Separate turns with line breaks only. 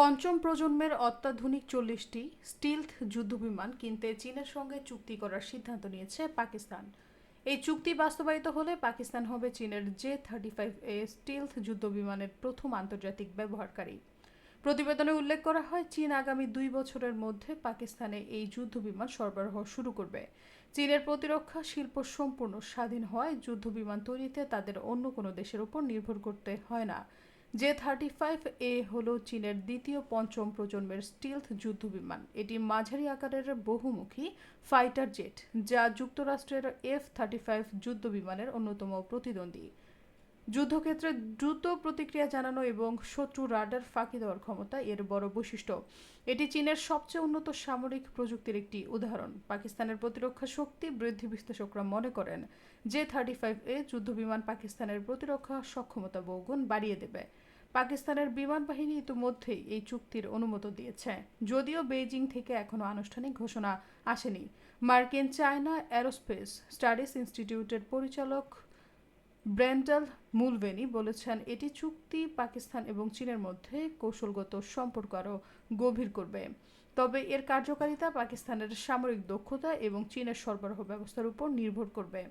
পঞ্চম প্রজন্মের অত্যাধুনিক চল্লিশটি স্টিলথ যুদ্ধবিমান কিনতে চীনের সঙ্গে চুক্তি করার সিদ্ধান্ত নিয়েছে পাকিস্তান। এই চুক্তি বাস্তবায়িত হলে পাকিস্তান হবে চীনের J thirty five A stealth যুদ্ধবিমানের প্রথম আন্তর্জাতিক ব্যবহারকারী। প্রতিবেদনে উল্লেখ করা হয়, চীন আগামী দুই বছরের মধ্যে পাকিস্তানে এই যুদ্ধবিমান সরবরাহ শুরু করবে। চীনের প্রতিরক্ষা শিল্প সম্পূর্ণ স্বাধীন হওয়ায় যুদ্ধবিমান তৈরিতে তাদের অন্য কোনো দেশের উপর নির্ভর করতে হয় না। জে থার্টি ফাইভ এ হল চীনের দ্বিতীয় পঞ্চম প্রজন্মের স্টিলথ যুদ্ধ বিমান। এটি মাঝারি আকারের বহুমুখী ফাইটার জেট যা যুক্তরাষ্ট্রের এফ থার্টি ফাইভ যুদ্ধ বিমানের অন্যতম প্রতিদ্বন্দ্বী। যুদ্ধক্ষেত্রে দ্রুত প্রতিক্রিয়া জানানো এবং শত্রু রাডার ফাঁকি দেওয়ার ক্ষমতা এর বড় বৈশিষ্ট্য। এটি চীনের সবচেয়ে উন্নত সামরিক প্রযুক্তির একটি উদাহরণ। পাকিস্তানের প্রতিরক্ষা শক্তি বৃদ্ধি বিশ্লেষকরা মনে করেন যে থার্টি ফাইভ এ যুদ্ধবিমান পাকিস্তানের প্রতিরক্ষা সক্ষমতা বহুগুণ বাড়িয়ে দেবে। পাকিস্তানের বিমান বাহিনী ইতিমধ্যেই এই চুক্তির অনুমোদন দিয়েছে। যদিও বেইজিং থেকে এখনও আনুষ্ঠানিক ঘোষণা আসেনি। মার্কিন চায়না অ্যারোস্পেস স্টাডিজ ইনস্টিটিউটের পরিচালক ব্র্যান্ডাল মুলভেনি বলেছেন, এটি চুক্তি পাকিস্তান এবং চীনের মধ্যে কৌশলগত সম্পর্ক আরও গভীর করবে। তবে এর কার্যকারিতা পাকিস্তানের সামরিক দক্ষতা এবং চীনের সরবরাহ ব্যবস্থার উপর নির্ভর করবে।